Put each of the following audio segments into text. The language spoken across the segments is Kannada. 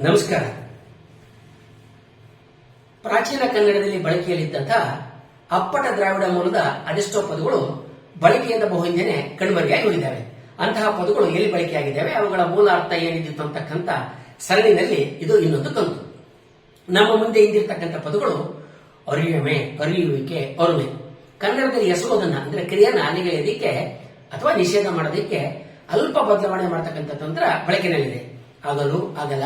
ನಮಸ್ಕಾರ. ಪ್ರಾಚೀನ ಕನ್ನಡದಲ್ಲಿ ಬಳಕೆಯಲ್ಲಿದ್ದಂತಹ ಅಪ್ಪಟ ದ್ರಾವಿಡ ಮೂಲದ ಅದೆಷ್ಟೋ ಪದಗಳು ಬಳಕೆಯಿಂದ ಬಹುಹಿಂದೆನೆ ಕಣ್ಮರೆಯಾಗಿ ಉಳಿದಾವೆ. ಅಂತಹ ಪದಗಳು ಎಲ್ಲಿ ಬಳಕೆಯಾಗಿದ್ದಾವೆ? ಅವುಗಳ ಮೂಲ ಅರ್ಥ ಏನಿದ್ದಿತ್ತು ಅಂತಕ್ಕಂಥ ಸರಣಿನಲ್ಲಿ ಇದು ಇನ್ನೊಂದು ಕಂತು. ನಮ್ಮ ಮುಂದೆ ಇಂದಿರ್ತಕ್ಕಂಥ ಪದಗಳು ಅರಿಯಮೆ, ಅರಿಯುವಿಕೆ, ಅರುಮೆ. ಕನ್ನಡದಲ್ಲಿ ಎಸಗೋದನ್ನ ಅಂದ್ರೆ ಕ್ರಿಯೆಯನ್ನು ಅಲಿಗೆಳೆಯೋದಿಕ್ಕೆ ಅಥವಾ ನಿಷೇಧ ಮಾಡೋದಕ್ಕೆ ಅಲ್ಪ ಬದಲಾವಣೆ ಮಾಡತಕ್ಕಂಥ ತಂತ್ರ ಬಳಕೆನಲ್ಲಿದೆ. ಆಗಲು ಆಗಲ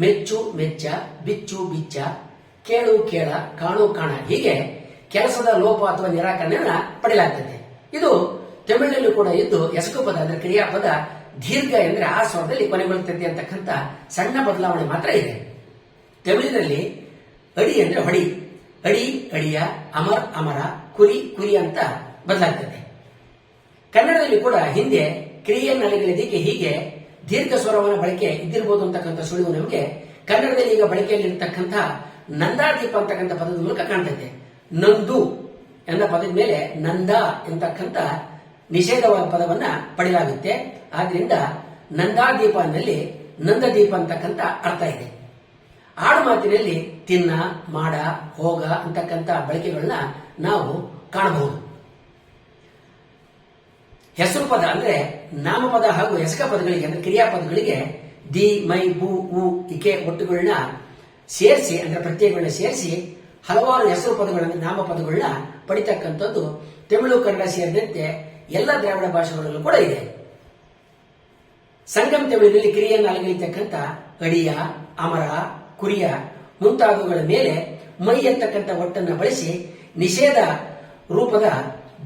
ಮೆಚ್ಚು, ಮೆಚ್ಚ, ಬಿಚ್ಚು, ಬಿಚ್ಚ, ಕೇಳು, ಕೇಳ, ಕಾಣು, ಕಾಣ ಹೀಗೆ ಕೆಲಸದ ಲೋಪ ಅಥವಾ ನಿರಾಕರಣೆಯನ್ನ ಪಡೆಯಲಾಗ್ತದೆ. ಇದು ತಮಿಳಿನಲ್ಲೂ ಕೂಡ ಇದ್ದು ಎಸಕು ಪದ ಅಂದ್ರೆ ಕ್ರಿಯಾಪದ ದೀರ್ಘ ಎಂದ್ರೆ ಆ ಸ್ವರದಲ್ಲಿ ಕೊನೆಗೊಳ್ಳುತ್ತದೆ ಅಂತಕ್ಕಂಥ ಸಣ್ಣ ಬದಲಾವಣೆ ಮಾತ್ರ ಇದೆ. ತಮಿಳಿನಲ್ಲಿ ಅಡಿ ಅಂದ್ರೆ ಹೊಡಿ, ಅಡಿ, ಅಡಿಯ, ಅಮರ್, ಅಮರ, ಕುರಿ ಕುರಿ ಅಂತ ಬದಲಾಗ್ತದೆ. ಕನ್ನಡದಲ್ಲಿ ಕೂಡ ಹಿಂದೆ ಕ್ರಿಯೆ ಕ್ರಿಯೆಯನ್ನಲಿಗೆ ಹೀಗೆ ದೀರ್ಘ ಸ್ವರವನ್ನ ಬಳಕೆ ಇದ್ದಿರಬಹುದು ಅಂತಕ್ಕಂಥ ಸುಳಿವು ನಮಗೆ ಕನ್ನಡದಲ್ಲಿ ಈಗ ಬಳಕೆಯಲ್ಲಿ ಬಳಕೆಯಲ್ಲಿರ್ತಕ್ಕಂಥ ನಂದಾದೀಪ ಅಂತಕ್ಕಂಥ ಪದದ ಮೂಲಕ ಕಾಣ್ತೈತೆ. ನಂದು ಎನ್ನ ಪದದ ಮೇಲೆ ನಂದ ಎಂತಕ್ಕಂಥ ನಿಷೇಧವಾದ ಪದವನ್ನ ಪಡೆಯಲಾಗುತ್ತೆ. ಆದ್ರಿಂದ ನಂದಾದೀಪ ನಂದ ನಂದದೀಪ ಅಂತಕ್ಕಂಥ ಅರ್ಥ ಇದೆ. ಆಡು ಮಾತಿನಲ್ಲಿ ತಿನ್ನ, ಮಾಡ, ಹೋಗ ಅಂತಕ್ಕಂಥ ಬಳಕೆಗಳನ್ನ ನಾವು ಕಾಣಬಹುದು. ಹೆಸರು ಪದ ಅಂದ್ರೆ ನಾಮಪದ ಹಾಗೂ ಹೆಸಕ ಪದಗಳಿಗೆ ಅಂದ್ರೆ ಕ್ರಿಯಾಪದಗಳಿಗೆ ದಿ, ಮೈ ಬು ಉ, ಇಕೆ ಒಟ್ಟುಗಳನ್ನ ಸೇರಿಸಿ, ಅಂದ್ರೆ ಪ್ರತ್ಯಯಗಳನ್ನ ಸೇರಿಸಿ ಹಲವಾರು ಹೆಸರು ಪದಗಳನ್ನ ನಾಮಪದಗಳನ್ನ ಪಡಿತಕ್ಕಂಥದ್ದು ತಮಿಳು, ಕನ್ನಡ ಸೇರಿದಂತೆ ಎಲ್ಲ ದ್ರಾವಿಡ ಭಾಷೆಗಳಲ್ಲೂ ಕೂಡ ಇದೆ. ಸಂಗಮ್ ತಮಿಳಿನಲ್ಲಿ ಕ್ರಿಯೆಯನ್ನು ಅಲಂಗರಿತಕ್ಕಂಥ ಅಡಿಯ, ಅಮರ, ಕುರಿಯ ಮುಂತಾದವುಗಳ ಮೇಲೆ ಮೈ ಎತ್ತಕ್ಕಂಥ ಒಟ್ಟನ್ನು ಬಳಸಿ ನಿಷೇಧ ರೂಪದ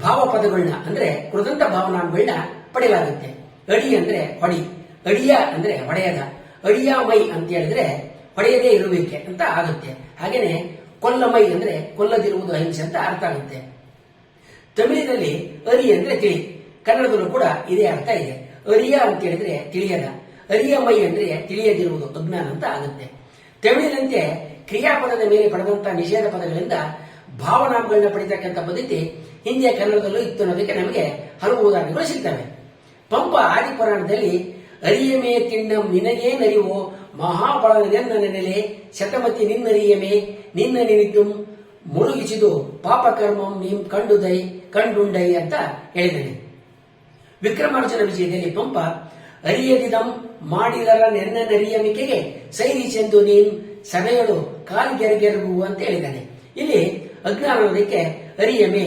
ಭಾವಪದಗಳನ್ನ ಅಂದ್ರೆ ಕೃದಂತ ಭಾವನಾಂಗಳನ್ನ ಪಡೆಯಲಾಗುತ್ತೆ. ಅಡಿ ಅಂದ್ರೆ ಹೊಡಿ. ಅಡಿಯ ಅಂದ್ರೆ ಹೊಡೆಯದ. ಅಡಿಯ ಮೈ ಅಂತ ಹೇಳಿದ್ರೆ ಹೊಡೆಯದೇ ಇರುವಿಕೆ ಅಂತ ಆಗುತ್ತೆ. ಹಾಗೇನೆ ಕೊಲ್ಲ ಮೈ ಅಂದ್ರೆ ಕೊಲ್ಲದಿರುವುದು ಅಹಿಂಸೆ ಅಂತ ಅರ್ಥ ಆಗುತ್ತೆ. ತಮಿಳಿನಲ್ಲಿ ಅರಿ ಅಂದ್ರೆ ತಿಳಿ. ಕನ್ನಡದಲ್ಲೂ ಕೂಡ ಇದೇ ಅರ್ಥ ಇದೆ. ಅರಿಯ ಅಂತ ಹೇಳಿದ್ರೆ ತಿಳಿಯದ. ಅರಿಯ ಮೈ ಅಂದ್ರೆ ತಿಳಿಯದಿರುವುದು ಅಜ್ಞಾನ ಅಂತ ಆಗುತ್ತೆ. ತಮಿಳಿನಂತೆ ಕ್ರಿಯಾಪದದ ಮೇಲೆ ಪಡೆದಂತಹ ನಿಷೇಧ ಪದಗಳಿಂದ ಭಾವನಾಮಗಳನ್ನ ಪಡಿತಕ್ಕಂಥ ಪದ್ಧತಿ ಹಿಂದಿಯ ಕನ್ನಡದಲ್ಲೂ ಇತ್ತು ಅನ್ನೋದಕ್ಕೆ ನಮಗೆ ಹಲವು ಉದಾಹರಣೆಗಳು ಸಿಗ್ತವೆ. ಪಂಪ ಆದಿಪುರಾಣದಲ್ಲಿ, ಅರಿಯಮೇ ತಿಂಡ ನಿನಗೇ ನರಿವೋ ಮಹಾಬಳನೆನ್ನ ನೆಲೆ ಶತಮತಿ ನಿನ್ನರಿಯಮೇ, ನಿನ್ನ ನಿಮಿತ್ತು ಮುಳುಗಿಸಿದು ಪಾಪಕರ್ಮಂ ನೀಂ ಕಂಡುದೈ, ಕಂಡುಂಡೈ ಅಂತ ಹೇಳಿದ್ದಾನೆ. ವಿಕ್ರಮಾರ್ಜುನ ವಿಜಯದಲ್ಲಿ ಪಂಪ, ಅರಿಯದಿದಂ ಮಾಡಿದರ ನೆನ್ನ ನರಿಯಮಿಕೆಗೆ ಸೈರಿಸೆಂದು ನೀನ್ ಸಭೆಯಳು ಕಾಲ್ಗೆರಗೆರಗು ಅಂತ ಹೇಳಿದ್ದಾನೆ. ಇಲ್ಲಿ ಅಜ್ಞಾನೋದಕ್ಕೆ ಅರಿಯಮೆ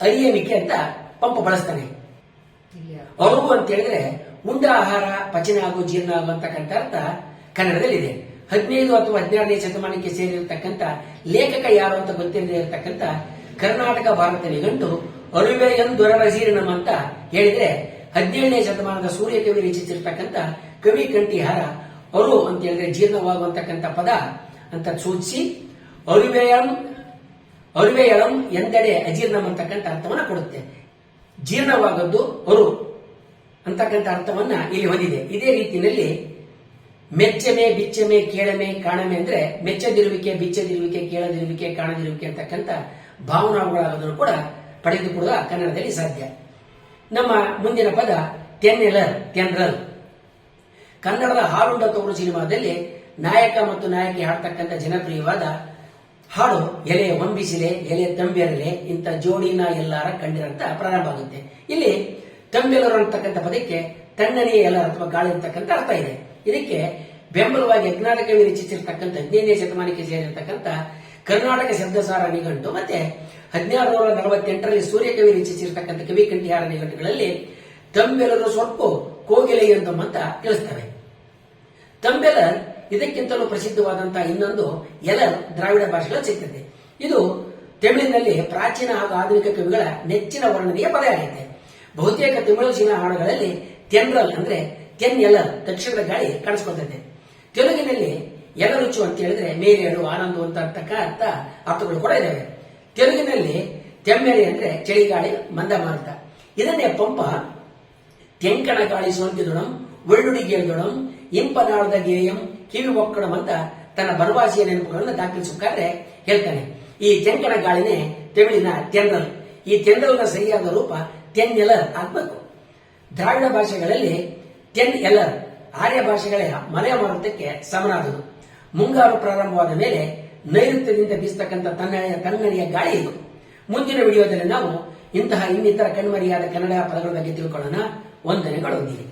ಅರಿಯಮಿಕೆ ಅಂತ ಪಂಪ ಬಳಸ್ತಾನೆ. ಅವು ಅಂತ ಹೇಳಿದ್ರೆ ಉಂಡ ಆಹಾರ ಪಚನ ಹಾಗೂ ಜೀರ್ಣ ಆಗುವಂತಕ್ಕಂಥ ಅರ್ಥ ಕನ್ನಡದಲ್ಲಿದೆ. ಹದಿನೈದು ಅಥವಾ ಹದಿನಾರನೇ ಶತಮಾನಕ್ಕೆ ಸೇರಿರತಕ್ಕಂಥ ಲೇಖಕ ಯಾರು ಅಂತ ಗೊತ್ತಿಲ್ಲದೆ ಇರತಕ್ಕಂಥ ಕರ್ನಾಟಕ ಭಾರತ ನಿಘಂಟು ಅರುವೆ ದೊರರಸೀರ್ಣಂ ಅಂತ ಹೇಳಿದ್ರೆ ಹದಿನೇಳನೇ ಶತಮಾನದ ಸೂರ್ಯಕವಿ ರಚಿಸಿರ್ತಕ್ಕಂಥ ಕವಿ ಕಂಠಿಹಾರ ಅರು ಅಂತ ಹೇಳಿದ್ರೆ ಜೀರ್ಣವಾಗುವಂತಕ್ಕಂಥ ಪದ ಅಂತ ಸೂಚಿಸಿ ಅರುವೆಯಂ ಅರುವೆಯಳಂ ಎಂದೆಡೆ ಅಜೀರ್ಣಂ ಅಂತಕ್ಕಂಥ ಅರ್ಥವನ್ನ ಕೊಡುತ್ತೆ. ಜೀರ್ಣವಾಗದ್ದು ಅರು ಅಂತಕ್ಕಂಥ ಅರ್ಥವನ್ನ ಇಲ್ಲಿ ಹೊಂದಿದೆ. ಇದೇ ರೀತಿಯಲ್ಲಿ ಮೆಚ್ಚಮೆ, ಬಿಚ್ಚಮೆ, ಕೇಳಮೆ, ಕಾಣಮೆ ಅಂದ್ರೆ ಮೆಚ್ಚದಿರುವಿಕೆ, ಬಿಚ್ಚದಿರುವಿಕೆ, ಕೇಳದಿರುವಿಕೆ, ಕಾಣದಿರುವಿಕೆ ಅಂತಕ್ಕಂಥ ಭಾವನಾವುಗಳಾಗೋದನ್ನು ಕೂಡ ಪಡೆದುಕೊಳ್ಳುವ ಕನ್ನಡದಲ್ಲಿ ಸಾಧ್ಯ. ನಮ್ಮ ಮುಂದಿನ ಪದ ತೆನ್ನೆಲರ್, ತೆನ್ರಲ್. ಕನ್ನಡದ ಹಾಲುಂಡ ತವರು ಸಿನಿಮಾದಲ್ಲಿ ನಾಯಕ ಮತ್ತು ನಾಯಕಿ ಹಾಡ್ತಕ್ಕಂಥ ಜನಪ್ರಿಯವಾದ ಹಾಡು ಎಲೆ ಒಂಬಿಸಿಲೆ, ಎಲೆ ತಂಬೆರಲೆ, ಇಂಥ ಜೋಡಿನ ಎಲ್ಲಾರ ಕಂಡಿರಂತ ಪ್ರಾರಂಭ ಆಗುತ್ತೆ. ಇಲ್ಲಿ ತಂಬೆಲರು ಅಂತಕ್ಕಂಥ ಪದಕ್ಕೆ ತಣ್ಣನೆಯ ಎಲ್ಲರ ಅಥವಾ ಗಾಳಿ ಅಂತಕ್ಕಂಥ ಅರ್ಥ ಇದೆ. ಇದಕ್ಕೆ ಬೆಂಬಲವಾಗಿ ಯಜ್ಞಾಟ ಕವಿ ರಚಿಸಿರ್ತಕ್ಕಂಥ ಹದಿನೈದನೇ ಶತಮಾನಕ್ಕೆ ಸೇರಿರ್ತಕ್ಕಂಥ ಕರ್ನಾಟಕ ಶಬ್ದಸಾರ ನಿಘಂಟು ಮತ್ತೆ ಹದಿನಾರು ನೂರ ನಲವತ್ತೆಂಟರಲ್ಲಿ ಸೂರ್ಯಕವಿ ರಚಿಸಿರ್ತಕ್ಕಂಥ ಕವಿ ಕಂಠಿಹಾರ ನಿಘಂಟುಗಳಲ್ಲಿ ತಂಬೆಲರು ಸ್ವಲ್ಪ ಕೋಗಿಲೆ ಅಂತ ತಿಳಿಸ್ತವೆ ತಂಬೆಲರ್ ಇದಕ್ಕಿಂತಲೂ ಪ್ರಸಿದ್ಧವಾದಂತಹ ಇನ್ನೊಂದು ಎಲರ್ ದ್ರಾವಿಡ ಭಾಷೆಗಳ ಸಿಗ್ತದೆ. ಇದು ತಮಿಳಿನಲ್ಲಿ ಪ್ರಾಚೀನ ಹಾಗೂ ಆಧುನಿಕ ಕವಿಗಳ ನೆಚ್ಚಿನ ವರ್ಣನೆಯ ಪದ ಆಗಿದೆ ಬಹುತೇಕ ತಮಿಳು ಚೀನಾ ಹಾಡುಗಳಲ್ಲಿ ತೆನ್ರಲ್ ಅಂದ್ರೆ ತೆನ್ ಎಲರ್ ದಕ್ಷಿಣದ ಗಾಳಿ ಕಾಣಿಸ್ಕೊಳ್ತದೆ. ತೆಲುಗಿನಲ್ಲಿ ಎಲರುಚು ಅಂತ ಹೇಳಿದ್ರೆ ಮೇಲೇಳು, ಆನಂದ ಅಂತ ಅಂತಕ್ಕಂಥ ಅರ್ಥಗಳು ಕೂಡ ಇದ್ದಾವೆ ತೆಲುಗಿನಲ್ಲಿ ತೆಮ್ಮೆಳೆ ಅಂದ್ರೆ ಚಳಿಗಾಳಿ ಮಂದಮಾರುತ ಇದನ್ನೇ ಪಂಪ ತೆಂಕಣ ಗಾಳಿ ಸೋಂಕಿದೊಡಂ ಒಳ್ಳುಡಿಗೇಳ್ದೊಡಂ ಇಂಪನಾಳದ ಗೇಯಂ ಕಿವಿ ಒಕ್ಕಡಂ ಅಂತ ತನ್ನ ಬರವಾಸಿಯ ನೆನಪುಗಳನ್ನು ದಾಖಲಿಸಬೇಕಾದ್ರೆ ಹೇಳ್ತಾನೆ. ಈ ಜಂಕಣ ಗಾಳಿನೇ ತೆಮಿಳಿನ ತೆಂಡಲ್ ಈ ತೆಂಡಲ್ನ ಸರಿಯಾದ ರೂಪ ತೆನ್ ಎಲರ್ ಆಗ್ಬೇಕು. ದ್ರಾವಿಡ ಭಾಷೆಗಳಲ್ಲಿ ತೆನ್ ಎಲರ್ ಆರ್ಯ ಭಾಷೆಗಳ ಮನೆ ಮಾರುತಕ್ಕೆ ಸಮನಾದದು. ಮುಂಗಾರು ಪ್ರಾರಂಭವಾದ ಮೇಲೆ ನೈಋತ್ಯದಿಂದ ಬೀಸತಕ್ಕಂಥ ತನ್ನಳೆಯ ಕಣ್ಮರಿಯ ಗಾಳಿ ಇದು. ಮುಂದಿನ ವಿಡಿಯೋದಲ್ಲಿ ನಾವು ಇಂತಹ ಇನ್ನಿತರ ಕಣ್ಮರಿಯಾದ ಕನ್ನಡ ಪದಗಳ ಬಗ್ಗೆ ತಿಳ್ಕೊಳ್ಳೋಣ. ವಂದನೆಗಳು.